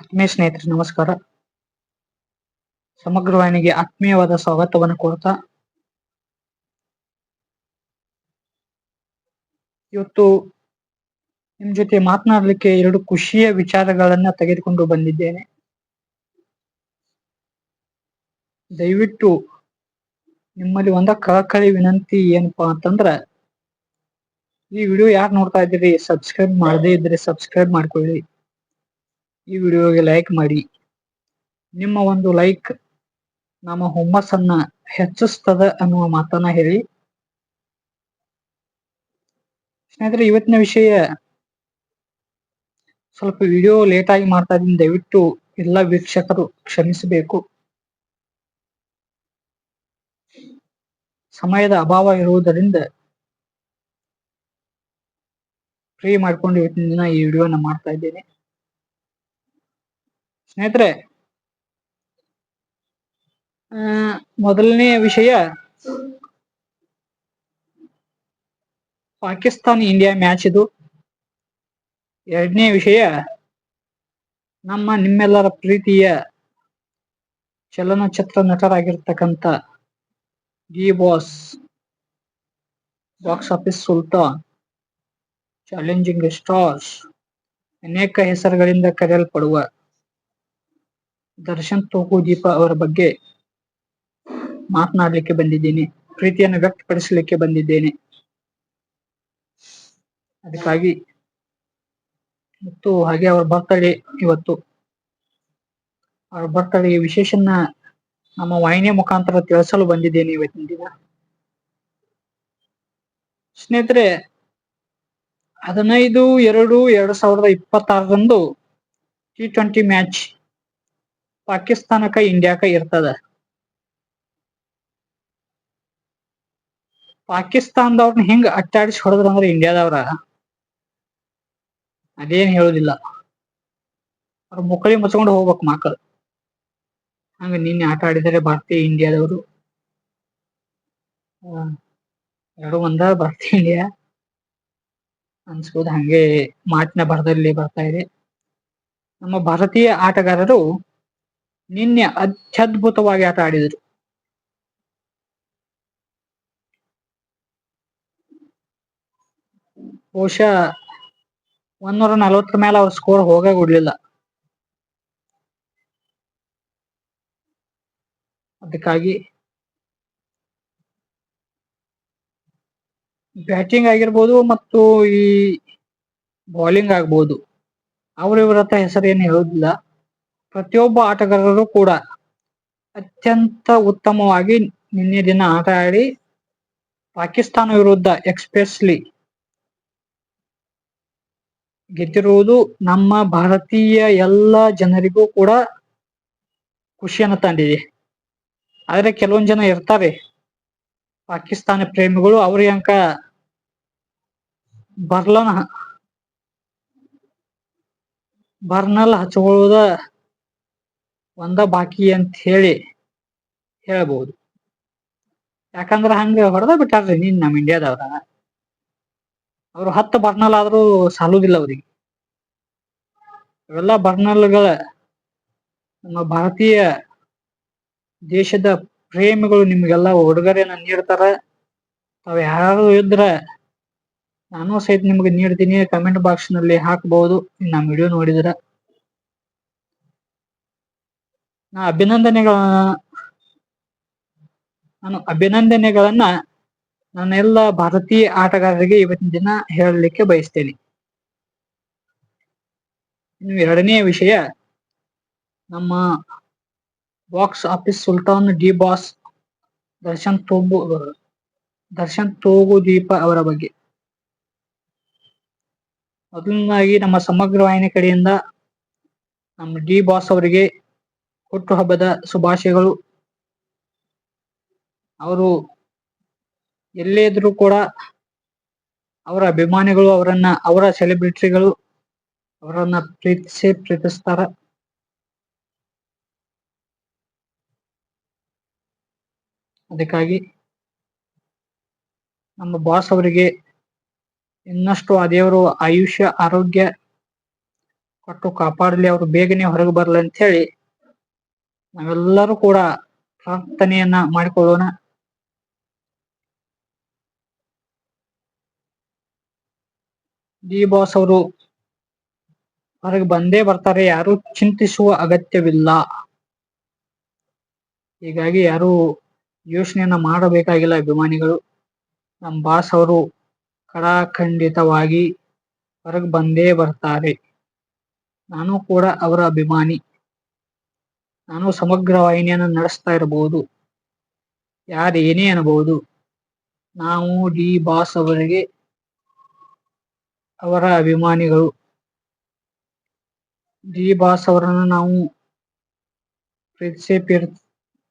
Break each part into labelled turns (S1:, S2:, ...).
S1: ಆತ್ಮೀಯ ಸ್ನೇಹಿತರೆ, ನಮಸ್ಕಾರ. ಸಮಗ್ರವಾಣಿಗೆ ಆತ್ಮೀಯವಾದ ಸ್ವಾಗತವನ್ನು ಕೊಡ್ತಾ ಇವತ್ತು ನಿಮ್ ಜೊತೆ ಮಾತನಾಡಲಿಕ್ಕೆ ಎರಡು ಖುಷಿಯ ವಿಚಾರಗಳನ್ನ ತೆಗೆದುಕೊಂಡು ಬಂದಿದ್ದೇನೆ. ದಯವಿಟ್ಟು ನಿಮ್ಮಲ್ಲಿ ಒಂದ ಕಳಕಳಿ ವಿನಂತಿ ಏನಪ್ಪಾ ಅಂತಂದ್ರ, ಈ ವಿಡಿಯೋ ಯಾರು ನೋಡ್ತಾ ಇದ್ದೀರಿ, ಸಬ್ಸ್ಕ್ರೈಬ್ ಮಾಡದೇ ಇದ್ರೆ ಸಬ್ಸ್ಕ್ರೈಬ್ ಮಾಡ್ಕೊಳ್ಳಿ. ಈ ವಿಡಿಯೋಗೆ ಲೈಕ್ ಮಾಡಿ. ನಿಮ್ಮ ಒಂದು ಲೈಕ್ ನಮ್ಮ ಹುಮ್ಮಸ್ಸನ್ನ ಹೆಚ್ಚಿಸ್ತದ ಅನ್ನುವ ಮಾತನ್ನ ಹೇಳಿ. ಸ್ನೇಹಿತರೆ, ಇವತ್ತಿನ ವಿಷಯ ಸ್ವಲ್ಪ ವಿಡಿಯೋ ಲೇಟ್ ಆಗಿ ಮಾಡ್ತಾ ಇದ್ದೀನಿ. ದಯವಿಟ್ಟು ಎಲ್ಲ ವೀಕ್ಷಕರು ಕ್ಷಮಿಸಬೇಕು. ಸಮಯದ ಅಭಾವ ಇರುವುದರಿಂದ ಫ್ರೀ ಮಾಡ್ಕೊಂಡು ಇವತ್ತಿನ ದಿನ ಈ ವಿಡಿಯೋನ ಮಾಡ್ತಾ ಇದ್ದೇನೆ. ಸ್ನೇಹಿತರೆ ಮೊದಲನೇ ಮೊದಲನೆಯ ವಿಷಯ, ಪಾಕಿಸ್ತಾನ ಇಂಡಿಯಾ ಮ್ಯಾಚ್ ಇದು. ಎರಡನೇ ವಿಷಯ, ನಮ್ಮ ನಿಮ್ಮೆಲ್ಲರ ಪ್ರೀತಿಯ ಚಲನಚಿತ್ರ ನಟರಾಗಿರ್ತಕ್ಕಂಥ D boss, box office sultan, challenging stars, ಅನೇಕ ಹೆಸರುಗಳಿಂದ ಕರೆಯಲ್ಪಡುವ ದರ್ಶನ್ ತೂಗುದೀಪ ಅವರ ಬಗ್ಗೆ ಮಾತನಾಡಲಿಕ್ಕೆ ಬಂದಿದ್ದೀನಿ. ಪ್ರೀತಿಯನ್ನು ವ್ಯಕ್ತಪಡಿಸಲಿಕ್ಕೆ ಬಂದಿದ್ದೇನೆ. ಅದಕ್ಕಾಗಿ ಮತ್ತು ಹಾಗೆ ಅವರ ಬರ್ತಡೇ ಇವತ್ತು. ಅವರ ಬರ್ತಡೇ ವಿಶೇಷನ್ನ ನಮ್ಮ ವಾಹಿನಿಯ ಮುಖಾಂತರ ತಿಳಿಸಲು ಬಂದಿದ್ದೇನೆ ಇವತ್ತಿನ ದಿನ. ಸ್ನೇಹಿತರೆ, ಹದಿನೈದು ಎರಡು ಎರಡು ಸಾವಿರದ ಇಪ್ಪತ್ತಾರರಂದು ಟಿ ಟ್ವೆಂಟಿ ಮ್ಯಾಚ್ ಪಾಕಿಸ್ತಾನಕ್ಕ ಇಂಡಿಯಾಕ ಇರ್ತದ. ಪಾಕಿಸ್ತಾನದವ್ರನ್ನ ಹೆಂಗ್ ಅಟ್ಟಾಡಿಸಿ ಹೊಡೆದ್ರ ಅಂದ್ರೆ ಇಂಡಿಯಾದವ್ರ ಅದೇನ್ ಹೇಳುದಿಲ್ಲ. ಅವ್ರ ಮುಕ್ಕಳಿ ಮುಚ್ಕೊಂಡು ಹೋಗ್ಬೇಕು ಮಕ್ಕಳು ಹಂಗ ನಿನ್ನೆ ಆಟ ಆಡಿದರೆ ಭಾರತೀಯ ಇಂಡಿಯಾದವರು ಎರಡು ಒಂದ ಭಾರತೀಯ ಇಂಡಿಯಾ ಅನ್ಸ್ಬೋದು ಹಂಗೆ ಮಾತಿನ ಭರದಲ್ಲಿ ಬರ್ತಾ ಇದೆ. ನಮ್ಮ ಭಾರತೀಯ ಆಟಗಾರರು ನಿನ್ನೆ ಅತ್ಯದ್ಭುತವಾಗಿ ಆಟ ಆಡಿದರು. ಬಹುಶಃ ಒಂದೂರ ನಲವತ್ತರ ಮೇಲೆ ಅವ್ರ ಸ್ಕೋರ್ ಹೋಗೇ ಕೊಡ್ಲಿಲ್ಲ ಅದಕ್ಕಾಗಿ ಬ್ಯಾಟಿಂಗ್ ಆಗಿರ್ಬೋದು ಮತ್ತು ಈ ಬೌಲಿಂಗ್ ಆಗ್ಬೋದು. ಅವ್ರ ಇವ್ರ ಹತ್ರ ಹೆಸರು ಏನು ಹೇಳುದಿಲ್ಲ. ಪ್ರತಿಯೊಬ್ಬ ಆಟಗಾರರು ಕೂಡ ಅತ್ಯಂತ ಉತ್ತಮವಾಗಿ ನಿನ್ನೆ ದಿನ ಆಟ ಆಡಿ ಪಾಕಿಸ್ತಾನ ವಿರುದ್ಧ ಎಕ್ಸ್ಪ್ರೆಸ್ಲಿ ಗೆದ್ದಿರುವುದು ನಮ್ಮ ಭಾರತೀಯ ಎಲ್ಲ ಜನರಿಗೂ ಕೂಡ ಖುಷಿಯನ್ನು ತಂದಿದೆ. ಆದರೆ ಕೆಲವೊಂದು ಜನ ಇರ್ತಾರೆ. ಪಾಕಿಸ್ತಾನ ಪ್ರೇಮಿಗಳು ಅವ್ರಿಗೆ ಅಂಕ ಬರ್ಲನ ಬರ್ನಲ್ ಹಚ್ಕೊಳ್ಳುವುದ ಒಂದ ಬಾಕಿ ಅಂತ ಹೇಳಿ ಹೇಳಬಹುದು ಯಾಕಂದ್ರ ಹಂಗ ಹೊಡೆದ ಬಿಟ್ಟಾರ್ರಿ ನೀನ್ ನಮ್ ಇಂಡಿಯಾದವ್ರ. ಅವ್ರು ಹತ್ತು ಬರ್ನಲ್ ಆದ್ರೂ ಸಾಲುದಿಲ್ಲ ಅವ್ರಿಗೆ. ಇವೆಲ್ಲ ಬರ್ನಲ್ಗಳ ನಮ್ಮ ಭಾರತೀಯ ದೇಶದ ಪ್ರೇಮಿಗಳು ನಿಮ್ಗೆಲ್ಲ ಉಡುಗೊರೆಯನ್ನ ನೀಡ್ತಾರ. ತಾವ್ ಯಾರು ಇದ್ರ ನಾನು ಸಹಿತ ನಿಮ್ಗೆ ನೀಡ್ತೀನಿ. ಕಮೆಂಟ್ ಬಾಕ್ಸ್ನಲ್ಲಿ ಹಾಕಬಹುದು ನಮ್ಮ ವಿಡಿಯೋ ನೋಡಿದ್ರ. ನಾ ಅಭಿನಂದನೆಗಳ ನಾನು ಅಭಿನಂದನೆಗಳನ್ನ ನನ್ನೆಲ್ಲ ಭಾರತೀಯ ಆಟಗಾರರಿಗೆ ಇವತ್ತಿನ ದಿನ ಹೇಳಲಿಕ್ಕೆ ಬಯಸ್ತೇನೆ. ಇನ್ನು ಎರಡನೇ ವಿಷಯ, ನಮ್ಮ box office Sultan D boss Darshan ತೋಬು, Darshan Thoogudeepa ಅವರ ಬಗ್ಗೆ. ಮೊದಲನೇದಾಗಿ ನಮ್ಮ ಸಮಗ್ರ ವಾಹಿನಿ ಕಡೆಯಿಂದ ನಮ್ಮ ಡಿ ಬಾಸ್ ಅವರಿಗೆ ಹುಟ್ಟುಹಬ್ಬದ ಶುಭಾಶಯಗಳು. ಅವರು ಎಲ್ಲೇ ಇದ್ರೂ ಕೂಡ ಅವರ ಅಭಿಮಾನಿಗಳು, ಅವರನ್ನ, ಅವರ ಸೆಲೆಬ್ರಿಟಿಗಳು ಅವರನ್ನ ಪ್ರೀತಿಸಿ ಪ್ರೀತಿಸ್ತಾರ. ಅದಕ್ಕಾಗಿ ನಮ್ಮ ಬಾಸ್ ಅವರಿಗೆ ಇನ್ನಷ್ಟು ಆ ದೇವರು ಆಯುಷ್ಯ, ಆರೋಗ್ಯ ಕೊಟ್ಟು ಕಾಪಾಡಲಿ. ಅವರು ಬೇಗನೆ ಹೊರಗೆ ಬರಲಿ ಅಂತ ಹೇಳಿ ನಾವೆಲ್ಲರೂ ಕೂಡ ಪ್ರಾರ್ಥನೆಯನ್ನ ಮಾಡಿಕೊಳ್ಳೋಣ. ಡಿ ಬಾಸ್ ಅವರು ಹೊರಗೆ ಬಂದೇ ಬರ್ತಾರೆ, ಯಾರು ಚಿಂತಿಸುವ ಅಗತ್ಯವಿಲ್ಲ. ಹೀಗಾಗಿ ಯಾರು ಯೋಚನೆಯನ್ನ ಮಾಡಬೇಕಾಗಿಲ್ಲ ಅಭಿಮಾನಿಗಳು. ನಮ್ಮ ಬಾಸ್ ಅವರು ಕಡಾಖಂಡಿತವಾಗಿ ಹೊರಗೆ ಬಂದೇ ಬರ್ತಾರೆ. ನಾನು ಕೂಡ ಅವರ ಅಭಿಮಾನಿ. ನಾನು ಸಮಗ್ರ ವಾಹಿನಿಯನ್ನು ನಡೆಸ್ತಾ ಇರಬಹುದು. ಯಾರು ಏನೇ ಅನ್ನಬಹುದು ನಾವು ಡಿ ಬಾಸ್ ಅವರಿಗೆ ಅವರ ಅಭಿಮಾನಿಗಳು. ಡಿ ಬಾಸ್ ಅವರನ್ನು ನಾವು ಪ್ರೀತಿಸೇ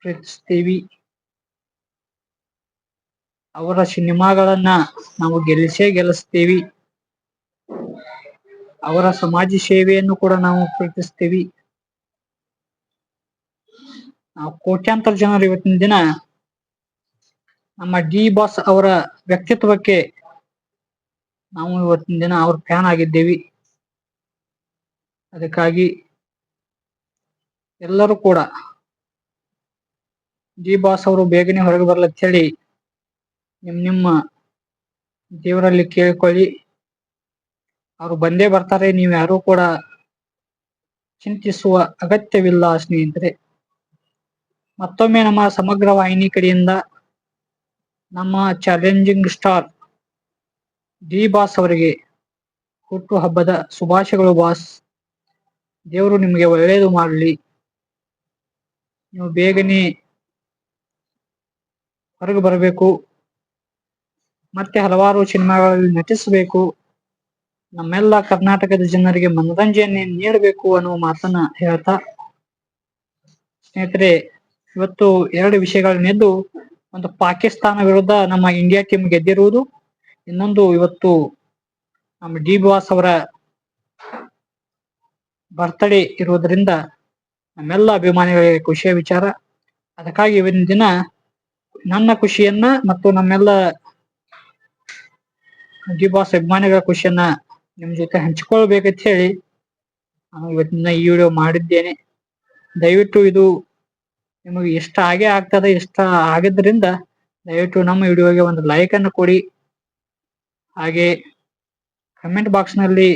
S1: ಪ್ರೀತಿಸ್ತೀವಿ ಅವರ ಸಿನಿಮಾಗಳನ್ನ ನಾವು ಗೆಲ್ಲಿಸೇ ಗೆಲ್ಲಿಸ್ತೀವಿ ಅವರ ಸಮಾಜ ಸೇವೆಯನ್ನು ಕೂಡ ನಾವು ಪ್ರೀತಿಸ್ತೀವಿ ನಾವು ಕೋಟ್ಯಾಂತರ ಜನರು ಇವತ್ತಿನ ದಿನ ನಮ್ಮ ಡಿ ಬಾಸ್ ಅವರ ವ್ಯಕ್ತಿತ್ವಕ್ಕೆ ನಾವು ಇವತ್ತಿನ ದಿನ ಅವ್ರ ಫ್ಯಾನ್ ಆಗಿದ್ದೇವೆ. ಅದಕ್ಕಾಗಿ ಎಲ್ಲರೂ ಕೂಡ ಡಿ ಬಾಸ್ ಅವರು ಬೇಗನೆ ಹೊರಗೆ ಬರ್ಲತ್ತ ಹೇಳಿ ನಿಮ್ ನಿಮ್ಮ ದೇವರಲ್ಲಿ ಕೇಳಿಕೊಳ್ಳಿ. ಅವರು ಬಂದೇ ಬರ್ತಾರೆ, ನೀವು ಯಾರು ಕೂಡ ಚಿಂತಿಸುವ ಅಗತ್ಯವಿಲ್ಲ ಸ್ನೇಹಿತರೆ. ಮತ್ತೊಮ್ಮೆ ನಮ್ಮ ಸಮಗ್ರ ವಾಹಿನಿ ಕಡೆಯಿಂದ ನಮ್ಮ ಚಾಲೆಂಜಿಂಗ್ ಸ್ಟಾರ್ ಡಿ ಬಾಸ್ ಅವರಿಗೆ ಹುಟ್ಟು ಹಬ್ಬದ ಶುಭಾಶಯಗಳು ಬಾಸ್. ದೇವರು ನಿಮಗೆ ಒಳ್ಳೆಯದು ಮಾಡಲಿ. ನೀವು ಬೇಗನೆ ಹೊರಗೆ ಬರಬೇಕು. ಮತ್ತೆ ಹಲವಾರು ಸಿನಿಮಾಗಳಲ್ಲಿ ನಟಿಸಬೇಕು. ನಮ್ಮೆಲ್ಲ ಕರ್ನಾಟಕದ ಜನರಿಗೆ ಮನೋರಂಜನೆ ನೀಡಬೇಕು ಅನ್ನುವ ಮಾತನ್ನ ಹೇಳ್ತಾ ಸ್ನೇಹಿತರೆ ಇವತ್ತು ಎರಡು ವಿಷಯಗಳನ್ನೆದ್ದು ಒಂದು ಪಾಕಿಸ್ತಾನ ವಿರುದ್ಧ ನಮ್ಮ ಇಂಡಿಯಾ ಟೀಮ್ ಗೆದ್ದಿರುವುದು, ಇನ್ನೊಂದು ಇವತ್ತು ನಮ್ಮ ಡಿ ಬಾಸ್ ಅವರ ಬರ್ತ್ಡೇ ಇರುವುದರಿಂದ ನಮ್ಮೆಲ್ಲ ಅಭಿಮಾನಿಗಳಿಗೆ ಖುಷಿಯ ವಿಚಾರ. ಅದಕ್ಕಾಗಿ ಇವತ್ತಿನ ದಿನ ನನ್ನ ಖುಷಿಯನ್ನ ಮತ್ತು ನಮ್ಮೆಲ್ಲ ಡಿ ಬಾಸ್ ಅಭಿಮಾನಿಗಳ ಖುಷಿಯನ್ನ ನಿಮ್ ಜೊತೆ ಹಂಚಿಕೊಳ್ಬೇಕಂತ ಹೇಳಿ ನಾನು ಇವತ್ತಿನ ಈ ವಿಡಿಯೋ ಮಾಡಿದ್ದೇನೆ. ದಯವಿಟ್ಟು ಇದು ನಿಮಗೆ ಇಷ್ಟ ಆಗೇ ಆಗ್ತದೆ, ಇಷ್ಟ ಆಗಿದ್ರಿಂದ ದಯವಿಟ್ಟು ನಮ್ಮ ವಿಡಿಯೋಗೆ ಒಂದು ಲೈಕ್ ಅನ್ನು ಕೊಡಿ. ಹಾಗೆ ಕಮೆಂಟ್ ಬಾಕ್ಸ್ನಲ್ಲಿ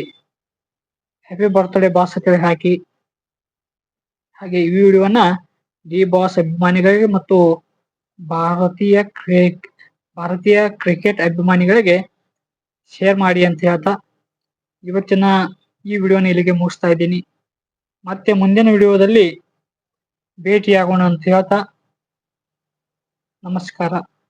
S1: ಹ್ಯಾಪಿ ಬರ್ತ್ಡೇ ಬಾಸ್ ಅಂತ ಹಾಕಿ. ಹಾಗೆ ಈ ವಿಡಿಯೋವನ್ನ ಡಿ ಬಾಸ್ ಅಭಿಮಾನಿಗಳಿಗೆ ಮತ್ತು ಭಾರತೀಯ ಭಾರತೀಯ ಕ್ರಿಕೆಟ್ ಅಭಿಮಾನಿಗಳಿಗೆ ಶೇರ್ ಮಾಡಿ ಅಂತ ಹೇಳ್ತಾ ಇವತ್ತಿನ ಈ ವಿಡಿಯೋನ ಇಲ್ಲಿಗೆ ಮುಗಿಸ್ತಾ ಇದ್ದೀನಿ. ಮತ್ತೆ ಮುಂದಿನ ವಿಡಿಯೋದಲ್ಲಿ ಭೇಟಿಯಾಗೋಣ ಅಂತ ಹೇಳ್ತಾ ನಮಸ್ಕಾರ.